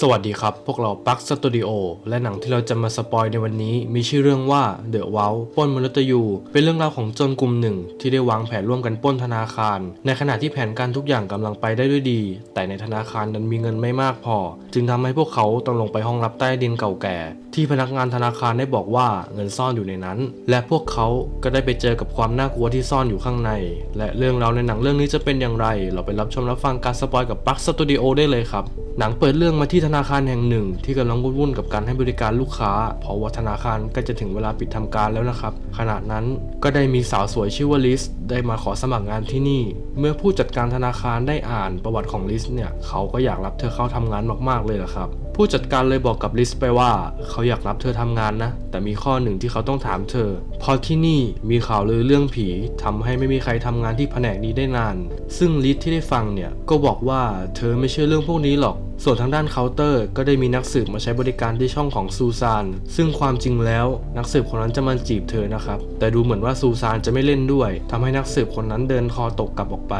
สวัสดีครับ พวกเราปักสตูดิโอและหนังที่เราจะมาสปอยในวันนี้ มีชื่อเรื่องว่า The w o w ปล้นมนุษย์ยู เป็นเรื่องราวของโจนกลุ่มหนึ่ง ที่ได้วางแผนร่วมกันป้นธนาคาร ในขณะที่แผนการทุกอย่างกำลังไปได้ด้วยดี แต่ในธนาคารนั้นมีเงินไม่มากพอ จึงทำให้พวกเขาต้องลงไปห้องรับใต้ดินเก่าแก่ ที่พนักงานธนาคารได้บอกว่าเงินซ่อนอยู่ในนั้น และพวกเขาก็ได้ไปเจอกับความน่ากลัวที่ซ่อนอยู่ข้างใน และเรื่องราวในหนังเรื่องนี้จะเป็นอย่างไร เราไปรับชมรับฟังการสปอยกับปักสตูดิโอได้เลยครับหนังเปิดเรื่องมาที่ธนาคารแห่งหนึ่ง ที่กำลังวุ่นๆกับการให้บริการลูกค้า เพราะว่าธนาคารก็จะถึงเวลาปิดทำการแล้วนะครับ ขณะนั้นก็ได้มีสาวสวยชื่อว่าลิสได้มาขอสมัครงานที่นี่ เมื่อผู้จัดการธนาคารได้อ่านประวัติของลิสเนี่ยเขาก็อยากรับเธอเข้าทำงานมากๆเลยละครับผู้จัดการเลยบอกกับลิสไปว่าเขาอยากรับเธอทำงานนะ แต่มีข้อหนึ่งที่เขาต้องถามเธอพราะที่นี่มีข่าวลือเรื่องผีทำให้ไม่มีใครทำงานที่แผนกนี้ได้นาน ซึ่งลิสที่ได้ฟังเนี่ยก็บอกว่าเธอไม่เชื่อเรื่องพวกนี้หรอก ส่วนทางด้านเคาน์เตอร์ ก็ได้มีนักสืบมาใช้บริการที่ช่องของซูซาน ซึ่งความจริงแล้วนักสืบคนนั้นจะมาจีบเธอนะครับ แต่ดูเหมือนว่าซูซานจะไม่เล่นด้วยทำให้นักสืบคนนั้นเดินคอตกกลับออกไป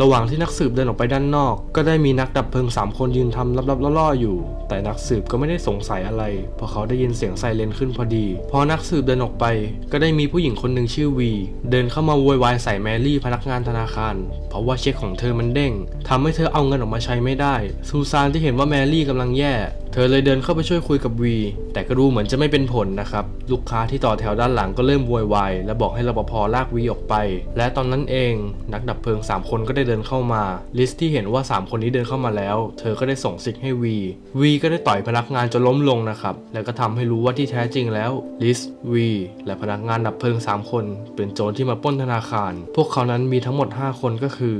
ระหว่างที่นักสืบเดินออกไปด้านนอก ก็ได้มีนักดับเพลิงสามคนยืนทำลับๆล่อๆอยู่ แต่นักสืบก็ไม่ได้สงสัยอะไร เพราะเขาได้ยินเสียงไซเรนขึ้นพอดี พอนักสืบเดินออกไป ก็ได้มีผู้หญิงคนหนึ่งชื่อวี เดินเข้ามาโวยวายใส่แมรี่พนักงานธนาคาร เพราะว่าเช็คของเธอมันเด้งทำให้เธอเอาเงินออกมาใช้ไม่ได้ ซูซานที่เห็นว่าแมรี่กำลังแย่ เธอเลยเดินเข้าไปช่วยคุยกับวี แต่ก็ดูเหมือนจะไม่เป็นผลนะครับ ลูกค้าที่ต่อแถวด้านหลังก็เริ่มโวยวายและบอกให้รปภลากวีออกไป และตอนนั้นเอง นักดับเพลิง 3 คนก็ได้เดินเข้ามา ลิสที่เห็นว่า 3 คนนี้เดินเข้ามาแล้ว เธอก็ได้ส่งสิกให้วีวีก็ได้ต่อยพนักงานจนล้มลงนะครับ แล้วก็ทำให้รู้ว่าที่แท้จริงแล้วลิสวีและพนักงานดับเพลิง 3 คน เป็นโจรที่มาปล้นธนาคาร พวกเขานั้นมีทั้งหมด 5 คนก็คือ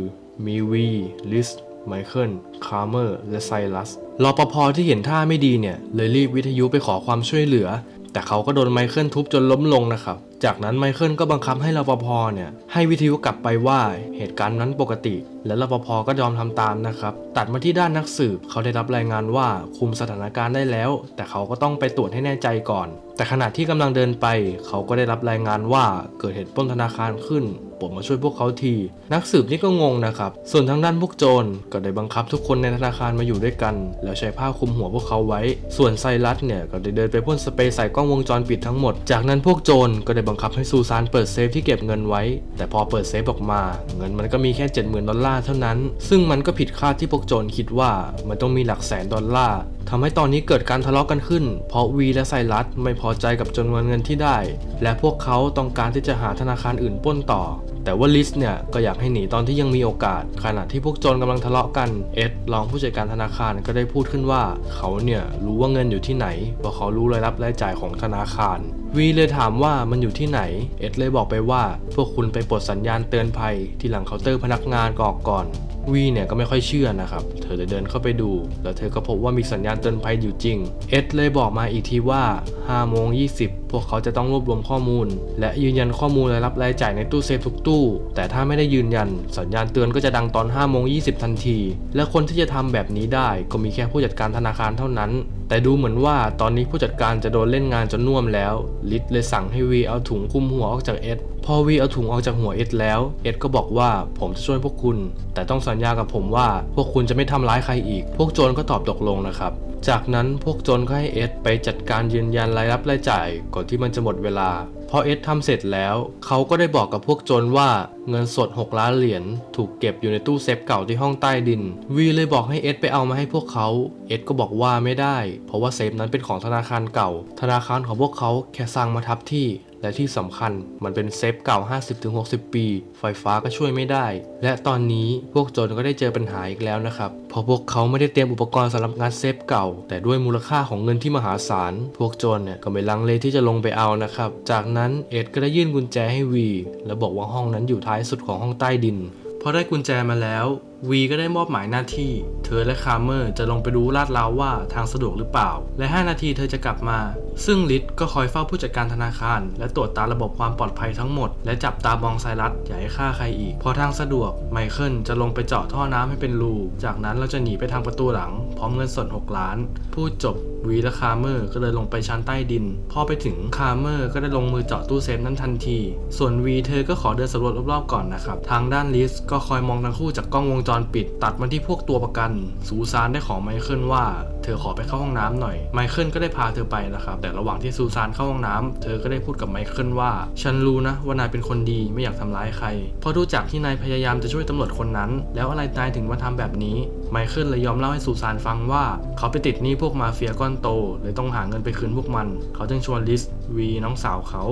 มีวีลิส ไมเคิล คาร์เมอร์ และไซรัส รอปภที่เห็นท่าไม่ดีเนี่ย เลยรีบวิทยุไปขอความช่วยเหลือ แต่เขาก็โดนไมเคิลทุบจนล้มลงนะครับ จากนั้นไมเคิลก็บังคับให้รปภเนี่ยให้วิทยุกลับไปว่าเหตุการณ์นั้นปกติ และรปภก็ยอมทำตามนะครับ ตัดมาที่ด้านนักสืบเขาได้รับรายงานว่าคุมสถานการณ์ได้แล้ว แต่เขาก็ต้องไปตรวจให้แน่ใจก่อน แต่ขณะที่กำลังเดินไป เขาก็ได้รับรายงานว่าเกิดเหตุปล้นธนาคารขึ้น ปรดมาช่วยพวกเขาที นักสืบนี่ก็งงนะครับ ส่วนทางด้านพวกโจรก็ได้บังคับทุกคนในธนาคารมาอยู่ด้วยกัน แล้วใช้ผ้าคลุมหัวพวกเขาไว้ ส่วนไซรัสเนี่ยก็ได้เดินไปพ่นสเปรย์ใส่กล้องวงจรปิดทั้งหมด จากนั้นพวกโจรก็ได้บังคับให้ซูซานเปิดเซฟที่เก็บเงินไว้ แต่พอเปิดเซฟออกมา เงินมันก็มีแค่ 70,000 ดอลลาร์เท่านั้น ซึ่งมันก็ผิดคาดที่พวกโจรคิดว่ามันต้องมีหลักแสนดอลลาร์ทำให้ตอนนี้เกิดการทะเลาะกันขึ้น เพราะวีและไซรัสไม่พอใจกับจำนวนเงินที่ได้ และพวกเขาต้องการที่จะหาธนาคารอื่นป้นต่อ แต่ว่าลิสเนี่ยก็อยากให้หนีตอนที่ยังมีโอกาส ขณะที่พวกโจรกำลังทะเลาะกันเอ็ดรองผู้จัดการธนาคารก็ได้พูดขึ้นว่า เขาเนี่ยรู้ว่าเงินอยู่ที่ไหนเพราะเขารู้รายรับรายจ่ายของธนาคารวีเลยถามว่ามันอยู่ที่ไหน เอ็ดเลยบอกไปว่า พวกคุณไปปลดสัญญาณเตือนภัยที่หลังเคาน์เตอร์พนักงานกออกก่อนวีเนี่ยก็ไม่ค่อยเชื่อนะครับ เธอเลยเดินเข้าไปดู แล้วเธอก็พบว่ามีสัญญาณเตือนภัยอยู่จริง เอ็ดเลยบอกมาอีกทีว่า5โมง20 พวกเขาจะต้องรวบรวมข้อมูล และยืนยันข้อมูลรายรับรายจ่ายในตู้เซฟทุกตู้ แต่ถ้าไม่ได้ยืนยัน สัญญาณเตือนก็จะดังตอน5โมง20 ทันที และคนที่จะทำแบบนี้ได้ก็มีแค่ผู้จัดการธนาคารเท่านั้น แต่ดูเหมือนว่าตอนนี้ผู้จัดการจะโดนเล่นงานจนน่วมแล้วลิทเลยสั่งให้วีเอาถุงคุมหัวออกจากเอ็ดพอวีเอาถุงออกจากหัวเอ็ดแล้ว เอ็ดก็บอกว่าผมจะช่วยพวกคุณ แต่ต้องสัญญากับผมว่าพวกคุณจะไม่ทำร้ายใครอีก พวกโจรก็ตอบตกลงนะครับ จากนั้นพวกโจรก็ให้เอ็ดไปจัดการยืนยันรายรับรายจ่ายก่อนที่มันจะหมดเวลาพอเอ็ดทำเสร็จแล้ว เขาก็ได้บอกกับพวกโจรว่าเงินสด 6 ล้านเหรียญถูกเก็บอยู่ในตู้เซฟเก่าที่ห้องใต้ดิน วีเลยบอกให้เอ็ดไปเอามาให้พวกเขา เอ็ดก็บอกว่าไม่ได้ เพราะว่าเซฟนั้นเป็นของธนาคารเก่า ธนาคารของพวกเขาแค่สร้างมาทับที่ และที่สำคัญมันเป็นเซฟเก่า 50-60 ปี ไฟฟ้าก็ช่วยไม่ได้ และตอนนี้พวกโจรก็ได้เจอปัญหาอีกแล้วนะครับเพราะพวกเขาไม่ได้เตรียมอุปกรณ์สำหรับงานเซฟเก่า แต่ด้วยมูลค่าของเงินที่มหาศาล พวกโจรเนี่ยก็ไม่ลังเลที่จะลงไปเอานะครับ จากนั้นเอ็ดก็ได้ยื่นกุญแจให้วี และบอกว่าห้องนั้นอยู่ท้ายสุดของห้องใต้ดินพอได้กุญแจมาแล้ว วีก็ได้มอบหมายหน้าที่ เธอและคาร์เมอร์จะลงไปดูลาดลาวว่าทางสะดวกหรือเปล่า และ 5 นาทีเธอจะกลับมา ซึ่งลิทก็คอยเฝ้าผู้จัดการธนาคาร และตรวจตาระบบความปลอดภัยทั้งหมด และจับตามองไซรัสอย่าให้ฆ่าใครอีก พอทางสะดวกไมเคิลจะลงไปเจาะท่อน้ำให้เป็นรู จากนั้นเราจะหนีไปทางประตูหลัง พร้อมเงินสด 6 ล้าน พูดจบ วีและคาร์เมอร์ก็เลยลงไปชั้นใต้ดิน พอไปถึงคาร์เมอร์ก็ได้ลงมือเจาะตู้เซฟนั้นทันที ส่วนวีเธอก็ขอเดินสำรวจรอบๆก่อนนะครับ ทางด้านลิสก็คอยมองทั้งคู่จากกล้องวงจรปิด ตัดมาที่พวกตัวประกัน สูซานได้ขอไมเคิลว่า เธอขอไปเข้าห้องน้ำหน่อย ไมเคิลก็ได้พาเธอไปนะครับ แต่ระหว่างที่ซูซานเข้าห้องน้ำเธอก็ได้พูดกับไมเคิลว่า ฉันรู้นะว่านายเป็นคนดีไม่อยากทำร้ายใคร เพราะดูจากที่นายพยายามจะช่วยตำรวจคนนั้น แล้วอะไรนายถึงมาทำแบบนี้ ไมเคิลเลยยอมเล่าให้ซูซานฟังว่า เขาไปติดหนี้พวกมาเฟียก้อนโตเลยต้องหาเงินไปคืนพวกมัน เขาจึงชวนลิสวีน้องสาวเขา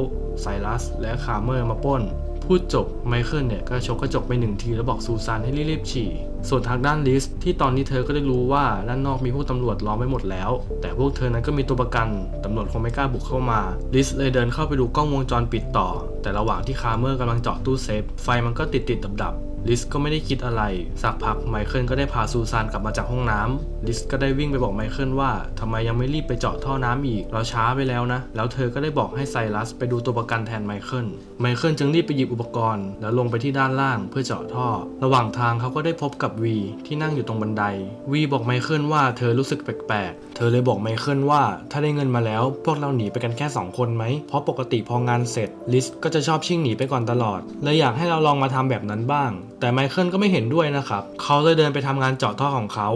ไซรัส และคาร์เมอร์มาปล้นพูดจบไมเคิลเนี่ยก็ชกกระจกไปหนึ่งทีแล้วบอกซูซานให้รีบๆฉี่ ส่วนทางด้านลิสที่ตอนนี้เธอก็ได้รู้ว่าด้านนอกมีพวกตำรวจล้อมไว้หมดแล้ว แต่พวกเธอนั้นก็มีตัวประกัน ตำรวจคงไม่กล้าบุกเข้ามา ลิสเลยเดินเข้าไปดูกล้องวงจรปิดต่อ แต่ระหว่างที่คาร์เมอร์กำลังเจาะตู้เซฟ ไฟมันก็ติดติดดับดับๆ ลิสก็ไม่ได้คิดอะไร สักพักไมเคิลก็ได้พาซูซานกลับมาจากห้องน้ำลิสก็ได้วิ่งไปบอกไมเคิลว่าทำไมยังไม่รีบไปเจาะท่อน้ำอีก เราช้าไปแล้วนะ แล้วเธอก็ได้บอกให้ไซรัสไปดูตัวประกันแทนไมเคิล ไมเคิลจึงรีบไปหยิบอุปกรณ์ แล้วลงไปที่ด้านล่างเพื่อเจาะท่อ ระหว่างทางเขาก็ได้พบกับวีที่นั่งอยู่ตรงบันได วีบอกไมเคิลว่าเธอรู้สึกแปลกๆ เธอเลยบอกไมเคิลว่าถ้าได้เงินมาแล้วพวกเราหนีไปกันแค่ 2 คนไหม เพราะปกติพองานเสร็จลิสก็จะชอบชิ่งหนีไปก่อนตลอด เลยอยากให้เราลองมาทำแบบนั้นบ้างแต่ไมเคิลก็ไม่เห็นด้วยนะครับ เขาเลยเดินไปทำงานเจาะท่อของเขา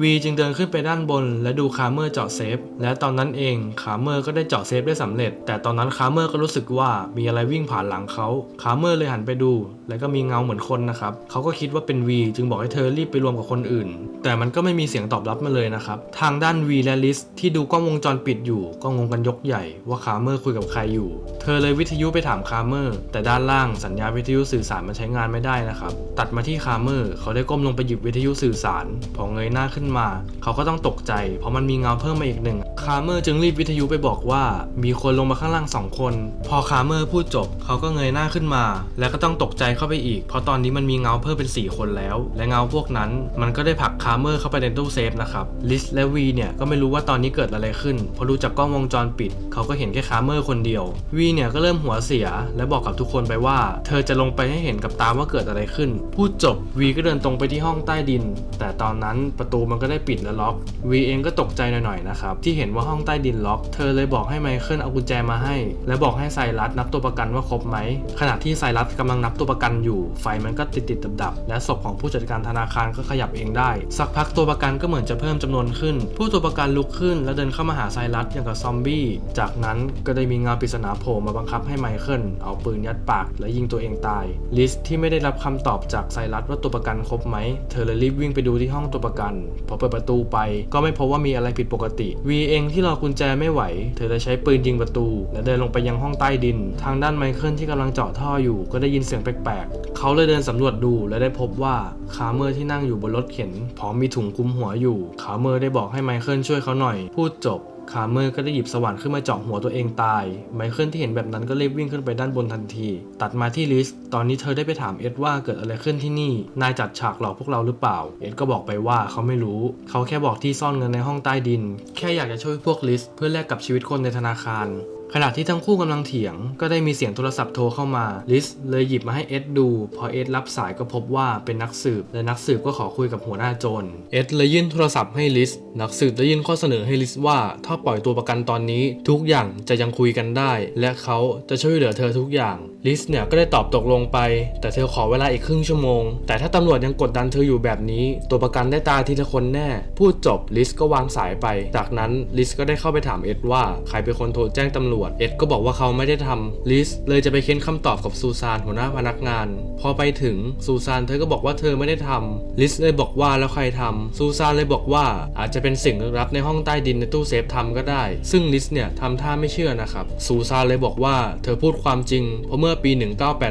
วีจึงเดินขึ้นไปด้านบน และดูคาร์เมอร์เจาะเซฟ และตอนนั้นเองคาร์เมอร์ก็ได้เจาะเซฟได้สำเร็จ แต่ตอนนั้นคาร์เมอร์ก็รู้สึกว่ามีอะไรวิ่งผ่านหลังเขาคาร์เมอร์เลยหันไปดู แล้วก็มีเงาเหมือนคนนะครับเขาก็คิดว่าเป็นวีจึงบอกให้เธอรีบไปรวมกับคนอื่น แต่มันก็ไม่มีเสียงตอบรับมาเลยนะครับ ทางด้านวีและลิสที่ดูกล้องวงจรปิดอยู่ ก็งงกันยกใหญ่ว่าคาร์เมอร์คุยกับใครอยู่ เธอเลยวิทยุไปถามคาร์เมอร์แต่ด้านล่างสัญญาณวิทยุสื่อสารมันใช้งานไม่ได้นะครับ ตัดมาที่คาร์เมอร์เขาได้ก้มลงไปหยิบวิทยุสื่อสาร พอเงยหน้าขึ้นมา เขาก็ต้องตกใจ เพราะมันมีเงาเพิ่มมาอีกหนึ่งคาร์เมอร์จึงรีบวิทยุไปบอกว่า มีคนลงมาข้างล่างสองคน พอคาร์เมอร์พูดจบ เขาก็เงยหน้าขึ้นมา แล้วก็ต้องตกใจเข้าไปอีก เพราะตอนนี้มันมีเงาเพิ่มเป็น 4 คนแล้ว และเงาพวกนั้นมันก็ได้ผลักคาร์เมอร์เข้าไปในตู้เซฟนะครับลิสและวีเนี่ยก็ไม่รู้ว่าตอนนี้เกิดอะไรขึ้นพอดูจากกล้องวงจรปิด เขาก็เห็นแค่คาร์เมอร์คนเดียววีเนี่ยก็เริ่มหัวเสีย และบอกกับทุกคนไปว่า เธอจะลงไปให้เห็นกับตาว่าเกิดอะไรขึ้น พูดจบวีก็เดินตรงไปที่ห้องใต้ดิน แต่ตอนนั้นประตูมันก็ได้ปิดและล็อกวีเองก็ตกใจหน่อยๆนะครับที่เห็นว่าห้องใต้ดินล็อกเธอเลยบอกให้ไมเคิลเอากุญแจมาให้ และบอกให้ไซรัสนับตัวประกันว่าครบไหมขณะที่ไซรัสกำลังนับตัวประกันอยู่ ไฟมันก็ติดติดดับดับๆและศพของผู้จัดการธนาคารก็ขยับเองได้ สักพักตัวประกันก็เหมือนจะเพิ่มจำนวนขึ้น ผู้ตัวประกันลุกขึ้น แล้วเดินเข้ามาหาไซรัสอย่างกับซอมบี้ จากนั้นก็ได้มีเงาปริศนาโผล่มาบังคับให้ไมเคิลเอาปืนยัดปาก และยิงตัวเองตาย ลิสที่ไม่ได้รับคำตอบจากไซรัสว่าตัวประกันครบไหม เธอเลยรีบวิ่งไปดูที่ห้องตัวประกัน พอเปิดประตูไป ก็ไม่พบว่ามีอะไรผิดปกติ วีเองที่รอกุญแจไม่ไหว เธอเลยใช้ปืนยิงประตู และเดินลงไปยังห้องใต้ดิน ทางด้านไมเคิลที่กำลังเจาะท่ออยู่ ก็ได้ยินเสียงแปลกๆ เขาเลยเดินสำรวจดูและได้พบว่าคาร์เมอร์ที่นั่งอยู่บนรถเข็นพร้อมมีถุงคลุมหัวอยู่ คาร์เมอร์ได้บอกให้ไมเคิลช่วยเขาหน่อย พูดจบคาร์เมอร์ก็ได้หยิบสว่านขึ้นมาเจาะหัวตัวเองตาย ไมเคิลที่เห็นแบบนั้นก็รีบวิ่งขึ้นไปด้านบนทันที ตัดมาที่ลิส ตอนนี้เธอได้ไปถามเอ็ดว่าเกิดอะไรขึ้นที่นี่ นายจัดฉากหลอกพวกเราหรือเปล่า เอ็ดก็บอกไปว่าเขาไม่รู้ เขาแค่บอกที่ซ่อนเงินในห้องใต้ดิน แค่อยากจะช่วยพวกลิสเพื่อแลกกับชีวิตคนในธนาคาร ขณะที่ทั้งคู่กำลังเถียง ก็ได้มีเสียงโทรศัพท์โทรเข้ามา ลิสเลยหยิบมาให้เอ็ดดู พอเอ็ดรับสายก็พบว่าเป็นนักสืบ และนักสืบก็ขอคุยกับหัวหน้าโจร เอ็ดเลยยื่นโทรศัพท์ให้ลิส นักสืบได้ยื่นข้อเสนอให้ลิสว่า ถ้าปล่อยตัวประกันตอนนี้ ทุกอย่างจะยังคุยกันได้ และเขาจะช่วยเหลือเธอทุกอย่าง ลิสเนี่ยก็ได้ตอบตกลงไป แต่เธอขอเวลาอีกครึ่งชั่วโมง แต่ถ้าตำรวจยังกดดันเธออยู่แบบนี้ ตัวประกันได้ตายทีละคนแน่ พูดจบลิสก็วางสายไป จากนั้นลิสก็ได้เข้าไปถามเอ็ดว่าใครเป็นคนโทรแจ้งตำรวจเอ็ดก็บอกว่าเขาไม่ได้ทำลิสเลยจะไปเค้นคำตอบกับซูซานหัวหน้าพนักงาน พอไปถึงซูซานเธอก็บอกว่าเธอไม่ได้ทำลิสเลยบอกว่าแล้วใครทำซูซานเลยบอกว่าอาจจะเป็นสิ่งลึกลับในห้องใต้ดินในตู้เซฟทำก็ได้ ซึ่งลิสเนี่ยทำท่าไม่เชื่อนะครับซูซานเลยบอกว่าเธอพูดความจริง เพราะเมื่อปี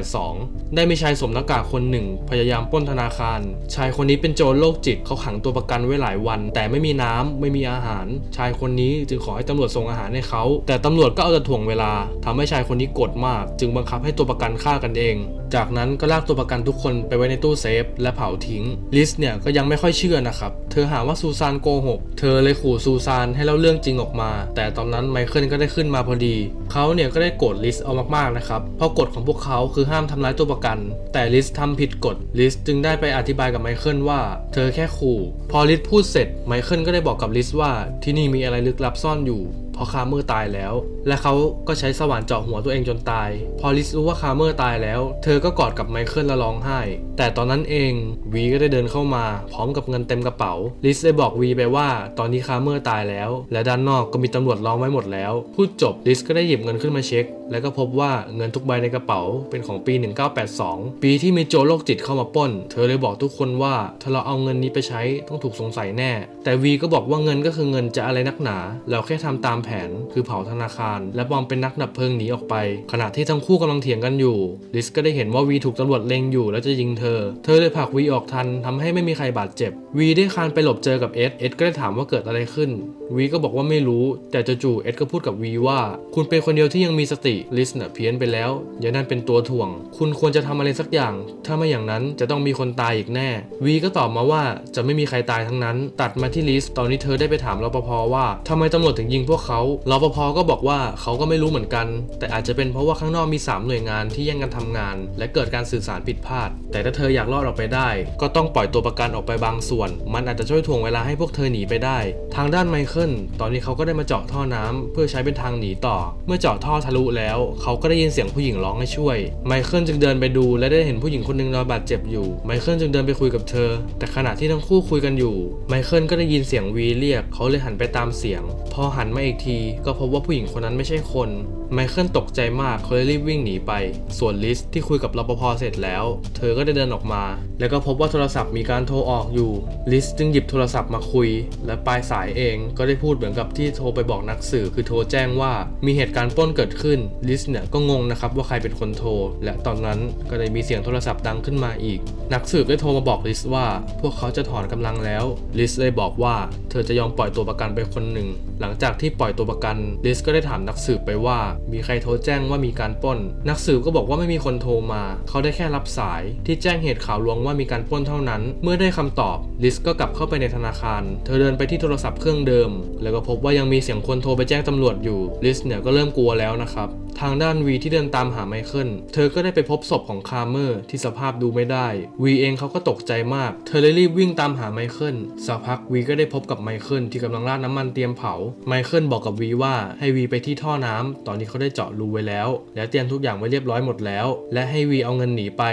1982 ได้มีชายสวมหน้ากากคนหนึ่ง พยายามปล้นธนาคาร ชายคนนี้เป็นโจรโรคจิตเขาขังตัวประกันไว้หลายวัน แต่ไม่มีน้ำไม่มีอาหาร ชายคนนี้จึงขอให้ตำรวจส่งอาหารให้เขา แต่ตำรวจก็เอาถ่วงเวลาทำให้ชายคนนี้โกรธมาก จึงบังคับให้ตัวประกันฆ่ากันเอง จากนั้นก็ลากตัวประกันทุกคนไปไว้ในตู้เซฟและเผาทิ้ง ลิสเนี่ยก็ยังไม่ค่อยเชื่อนะครับ เธอหาว่าซูซานโกหก เธอเลยขู่ซูซานให้เล่าเรื่องจริงออกมา แต่ตอนนั้นไมเคิลก็ได้ขึ้นมาพอดี เขาเนี่ยก็ได้โกรธลิสเอามากๆนะครับ เพราะกฎของพวกเขาคือห้ามทำร้ายตัวประกัน แต่ลิสทำผิดกฎ ลิสจึงได้ไปอธิบายกับไมเคิลว่า เธอแค่ขู่ พอลิสพูดเสร็จ ไมเคิลก็ได้บอกกับลิสว่าที่นี่มีอะไรลึกลับซ่อนอยู่พราะคาร์เมอร์ตายแล้ว และเขาก็ใช้สว่านเจาะหัวตัวเองจนตาย พอลิสรู้ว่าคาร์เมอร์ตายแล้ว เธออก็กอดกับไมเคิลและร้องไห้ แต่ตอนนั้นเองวีก็ได้เดินเข้ามา พร้อมกับเงินเต็มกระเป๋า ลิสได้บอกวีไปว่า ตอนนี้คาร์เมอร์ตายแล้ว และด้านนอกก็มีตำรวจล้อมไว้หมดแล้ว พูดจบลิสก็ได้หยิบเงินขึ้นมาเช็ค แล้วก็พบว่าเงินทุกใบในกระเป๋าเป็นของปี 1982 ปีที่มีโจโรคจิตเข้ามาป้น เธอเลยบอกทุกคนว่าถ้าเราเอาเงินนี้ไปใช้ต้องถูกสงสัยแน่ แต่วีก็บอกว่าเงินก็คือเงินจะอะไรนักหนา เราแค่ทำตามแผนคือเผาธนาคาร และปลอมเป็นนักดับเพลิงหนีออกไป ขณะที่ทั้งคู่กำลังเถียงกันอยู่ลิสก็ได้เห็นว่าวีถูกตำรวจเล็งอยู่แล้วจะยิงเธอ เธอเลยผลักวีออกทันทำให้ไม่มีใครบาดเจ็บ วีได้คานไปหลบเจอกับเอ็ด เอ็ดก็ได้ถามว่าเกิดอะไรขึ้น วีก็บอกว่าไม่รู้ แต่จู่ๆเอ็ดก็พูดกับวีว่า คุณเป็นคนเดียวที่ยังมีสติ ลิสเน่ะเพี้ยนไปแล้ว อย่านั่นเป็นตัวถ่วง คุณควรจะทำอะไรสักอย่าง ถ้าไม่อย่างนั้นจะต้องมีคนตายอีกแน่ วีก็ตอบมาว่าจะไม่มีใครตายทั้งนั้น ตัดมาที่ลิส ตอนนี้เธอได้ไปถามรปภว่าทำไมตำรวจถึงยิงพวกเขารปภก็บอกว่าเขาก็ไม่รู้เหมือนกัน แต่อาจจะเป็นเพราะว่าข้างนอกมี 3 หน่วยงานที่แย่งกันทำงานและเกิดการสื่อสารผิดพลาด แต่ถ้าเธออยากรอดออกไปได้ ก็ต้องปล่อยตัวประกันออกไปบางส่วน มันอาจจะช่วยถ่วงเวลาให้พวกเธอหนีไปได้ ทางด้านไมเคิลตอนนี้เขาก็ได้มาเจาะท่อน้ำเพื่อใช้เป็นทางหนีต่อ เมื่อเจาะท่อทะลุแล้ว เขาก็ได้ยินเสียงผู้หญิงร้องให้ช่วย ไมเคิลจึงเดินไปดู และได้เห็นผู้หญิงคนหนึงนอนบาดเจ็บอยู่ ไมเคิลจึงเดินไปคุยกับเธอ แต่ขณะที่ทั้งคู่คุยกันอยู่ ไมเคิลก็ได้ยินเสียงวีเรียก เขาเลยหันไปตามเสียง พอหันมาอีกที ก็พบว่าผู้หญิงคนนั้นไม่ใช่คน ไมเคิลตกใจมากเขาเลยรีบวิ่งหนีไป ส่วนลิสที่คุยกับรปภเสร็จแล้ว เธอก็ได้เดินออกมา แล้วก็พบว่าโทรศัพท์มีการโทรออกอยู่ ลิสจึงหยิบโทรศัพท์มาคุย และปลายสายเองก็ได้พูดเหมือนกับที่โทรไปบอกนักสื่อ คือโทรแจ้งว่ามีเหตุการณ์ปล้นเกิดขึ้น ลิสเนี่ยก็งงนะครับว่าใครเป็นคนโทร และตอนนั้นก็ได้มีเสียงโทรศัพท์ดังขึ้นมาอีก นักสืบได้โทรมาบอกลิสว่า พวกเขาจะถอนกำลังแล้ว ลิสเลยบอกว่า เธอจะยอมปล่อยตัวประกันไปคนหนึ่ง หลังจากที่ปล่อยตัวประกัน ลิสก็ได้ถามนักสืบไปว่า มีใครโทรแจ้งว่ามีการปล้น นักสืบก็บอกว่าไม่มีคนโทรมาเขาได้แค่รับสายที่แจ้งเหตุข่าวลวงว่ามีการปล้นเท่านั้น เมื่อได้คำตอบลิสก็กลับเข้าไปในธนาคาร เธอเดินไปที่โทรศัพท์เครื่องเดิม แล้วก็พบว่ายังมีเสียงคนโทรไปแจ้งตำรวจอยู่ลิสเนี่ยก็เริ่มกลัวแล้วนะครับ ทางด้านวีที่เดินตามหาไมเคิล เธอก็ได้ไปพบศพของคาร์เมอร์ที่สภาพดูไม่ได้ วีเองเขาก็ตกใจมาก เธอเลยรีบวิ่งตามหาไมเคิล สักพักวีก็ได้พบกับไมเคิลที่กำลังราดน้ำมันเตรียมเผา ไมเคิลบอกกับวีว่าให้วีไปที่ท่อน้ำตอนนี้เขาได้เจาะรูไว้แล้ว และเตรียมทุกอย่างไว้เรียบร้อยหมดแล้ว และให้วีเอาเงินหนีไป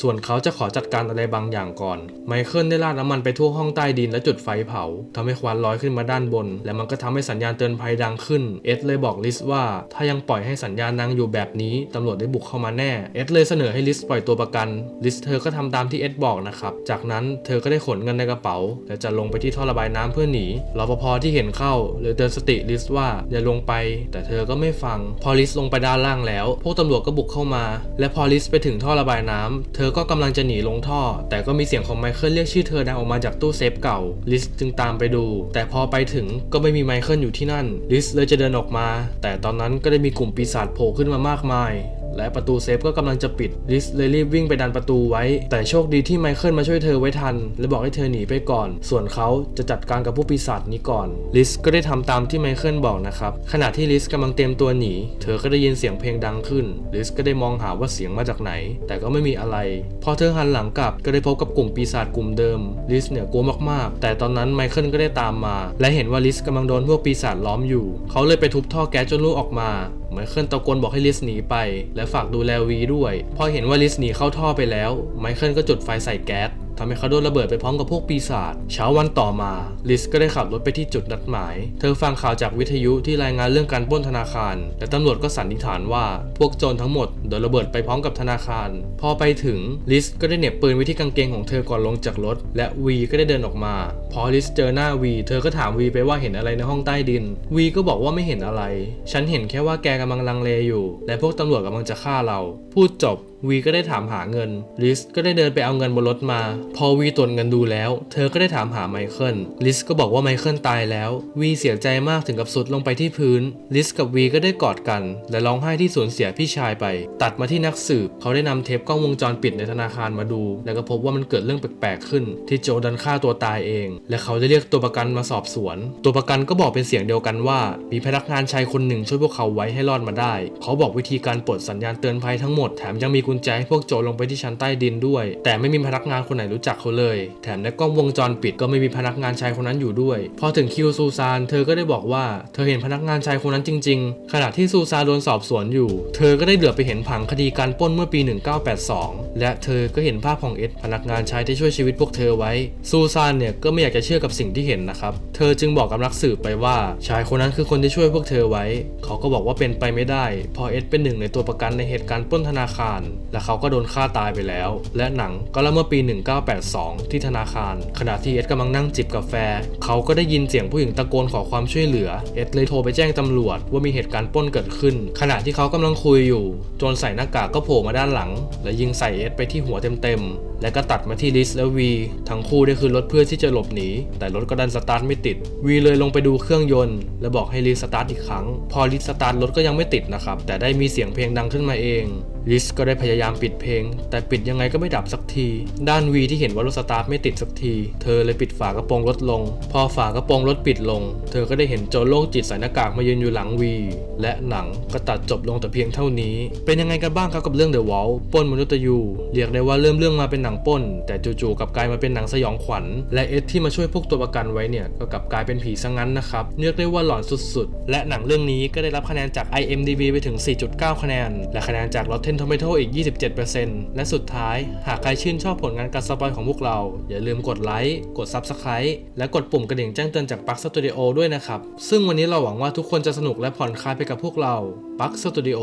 ส่วนเขาจะขอจัดการอะไรบางอย่างก่อน ไมเคิลได้ราดน้ำมันไปทั่วห้องใต้ดินและจุดไฟเผาทำให้ควันลอยขึ้นมาด้านบน และมันก็ทำให้สัญญาณเตือนภัยดังขึ้น เอ็ดเลยบอกลิสว่าถ้ายังปล่อยให้สัญญาณดังอยู่แบบนี้ตำรวจได้บุกเข้ามาแน่ เอ็ดเลยเสนอให้ลิสปล่อยตัวประกัน ลิสเธอก็ทำตามที่เอ็ดบอกนะครับ จากนั้นเธอก็ได้ขนเงินในกระเป๋า และจะลงไปที่ท่อระบายน้ำเพื่อหนีรปภที่เห็นเข้าเลยเตือนสติลิสว่าอย่าลงไป แต่เธอก็ไม่ฟัง พอลิสลงไปด้านล่างแล้ว พวกตำรวจก็บุกเข้ามา และพอลิสไปถึงท่อระบายน้ำเธอก็กำลังจะหนีลงท่อ แต่ก็มีเสียงของไมเคิลเรียกชื่อเธอดังออกมาจากตู้เซฟเก่า ลิสจึงตามไปดู แต่พอไปถึงก็ไม่มีไมเคิลอยู่ที่นั่น ลิสเลยจะเดินออกมา แต่ตอนนั้นก็ได้มีกลุ่มปีศาจโผล่ขึ้นมามากมาย และประตูเซฟก็กำลังจะปิด ลิสเลยรีบวิ่งไปดันประตูไว้ แต่โชคดีที่ไมเคิลมาช่วยเธอไว้ทัน และบอกให้เธอหนีไปก่อน ส่วนเขาจะจัดการกับผู้ปีศาจนี้ก่อน ลิสก็ได้ทำตามที่ไมเคิลบอกนะครับ ขณะที่ลิสกำลังเตรียมตัวหนี เธอก็ได้ยินเสียงเพลงดังขึ้น ลิสก็ได้มองหาว่าเสียงมาจากไหน แต่ก็ไม่มีอะไร พอเธอหันหลังกลับก็ได้พบกับกลุ่มปีศาจกลุ่มเดิม ลิสเนี่ยกลัวมากๆ แต่ตอนนั้นไมเคิลก็ได้ตามมา และเห็นว่าลิสกำลังโดนพวกปีศาจล้อมอยู่ เขาเลยไปทุบท่อแก๊สจนลูกออกมา ไมเคิลตะโกนบอกให้ลิสหนีไป และฝากดูแลวีด้วย พอเห็นว่าลิสหนีเข้าท่อไปแล้ว ไมเคิลก็จุดไฟใส่แก๊ส ทำให้เขาโดนระเบิดไปพร้อมกับพวกปีศาจเช้าวันต่อมา ลิสก็ได้ขับรถไปที่จุดนัดหมาย เธอฟังข่าวจากวิทยุที่รายงานเรื่องการปล้นธนาคาร และตำรวจก็สันนิษฐานว่าพวกโจรทั้งหมดโดนระเบิดไปพร้อมกับธนาคาร พอไปถึงลิสก็ได้เหน็บปืนไว้ที่กางเกงของเธอก่อนลงจากรถ และวีก็ได้เดินออกมา พอลิสเจอหน้าวีเธอก็ถามวีไปว่าเห็นอะไรในห้องใต้ดินวีก็บอกว่าไม่เห็นอะไร ฉันเห็นแค่ว่าแกกำลังลังเลอยู่ และพวกตำรวจกำลังจะฆ่าเรา พูดจบวีก็ได้ถามหาเงิน ลิสก็ได้เดินไปเอาเงินบนรถมา พอวีตรวจเงินดูแล้ว เธอก็ได้ถามหาไมเคิล ลิสก็บอกว่าไมเคิลตายแล้ว วีเสียใจมากถึงกับสุดลงไปที่พื้น ลิสกับวีก็ได้กอดกัน และร้องไห้ที่สูญเสียพี่ชายไป ตัดมาที่นักสืบ เขาได้นำเทปกล้องวงจรปิดในธนาคารมาดู แล้วก็พบว่ามันเกิดเรื่องแปลกๆขึ้น ที่โจดันฆ่าตัวตายเอง และเขาได้เรียกตัวประกันมาสอบสวน ตัวประกันก็บอกเป็นเสียงเดียวกันว่า มีพนักงานชายคนหนึ่งช่วยพวกเขาไว้ให้รอดมาได้ เขาบอกวิธีการปลดสัญญาณเตือนภัยทั้งหมดแถมยังมีกุญแจให้พวกโจรลงไปที่ชั้นใต้ดินด้วย แต่ไม่มีพนักงานคนไหนรู้จักเขาเลย แถมในกล้องวงจรปิดก็ไม่มีพนักงานชายคนนั้นอยู่ด้วย พอถึงคิวซูซานเธอก็ได้บอกว่าเธอเห็นพนักงานชายคนนั้นจริง ๆ ขณะที่ซูซานโดนสอบสวนอยู่ เธอก็ได้เหลือบไปเห็นผังคดีการปล้นเมื่อปี 1982 และเธอก็เห็นภาพของเอ็ดพนักงานชายที่ช่วยชีวิตพวกเธอไว้ ซูซานเนี่ยก็ไม่อยากจะเชื่อกับสิ่งที่เห็นนะครับ เธอจึงบอกกับนักสืบไปว่า ชายคนนั้นคือคนที่ช่วยพวกเธอไว้ เขาก็บอกว่าเป็นไปไม่ได้เพอเอ็ดเป็นหนึ่งในตัวประกันในเหตุการณ์ปล้นธนาคารและเขาก็โดนฆ่าตายไปแล้ว และหนังก็เล่าเมื่อปี 1982 ที่ธนาคาร ขณะที่เอ็ดกำลังนั่งจิบกาแฟ เขาก็ได้ยินเสียงผู้หญิงตะโกนขอความช่วยเหลือ เอ็ดเลยโทรไปแจ้งตำรวจว่ามีเหตุการณ์ปล้นเกิดขึ้น ขณะที่เขากำลังคุยอยู่โจรใส่หน้ากากก็โผล่มาด้านหลัง และยิงใส่เอ็ดไปที่หัวเต็มๆ และก็ตัดมาที่ลิสและวีทั้งคู่ได้คืนรถเพื่อที่จะหลบหนี แต่รถก็ดันสตาร์ทไม่ติด วีเลยลงไปดูเครื่องยนต์ และบอกให้ลิสสตาร์ทอีกครั้ง พอลิสสตาร์ทรถก็ยังไม่ติดนะครับ แต่ได้มีเสียงเพลงดังขึ้นมาเอง ลิสก็ได้พยายามปิดเพลง แต่ปิดยังไงก็ไม่ดับสักที ด้านวีที่เห็นว่ารถสตาร์ทไม่ติดสักที เธอเลยปิดฝากระโปรงรถลง พอฝากระโปรงรถปิดลง เธอก็ได้เห็นโจรโรคจิตใส่หน้ากากมายืนอยู่หลังวี และหนังก็ตัดจบลงแต่เพียงเท่านี้ เป็นยังไงกันบ้างครับกับเรื่อง The Wall ปล้นมนุษย์ยูเรียกได้ว่าเริ่มเรื่องมาเป็นหนังป้น แต่จู่ๆกลับกลายมาเป็นหนังสยองขวัญ และเอ็ดที่มาช่วยพวกตัวประกันไว้เนี่ยก็กลับกลายเป็นผีซะงั้นนะครับเรียกได้ว่าหลอนสุดๆ และหนังเรื่องนี้ก็ได้รับคะแนนจาก IMDb ไปถึง 4.9 คะแนน และคะแนนจาก Rotten Tomato อีก27%และสุดท้าย หากใครชื่นชอบผลงานการสปอยของพวกเรา อย่าลืมกดไลค์ กด Subscribe และกดปุ่มกระดิ่งแจ้งเตือนจากปักสตูดิโอด้วยนะครับ ซึ่งวันนี้เราหวังว่าทุกคนจะสนุกและผ่อนคลายไปกับพวกเราปักสตูดิโอ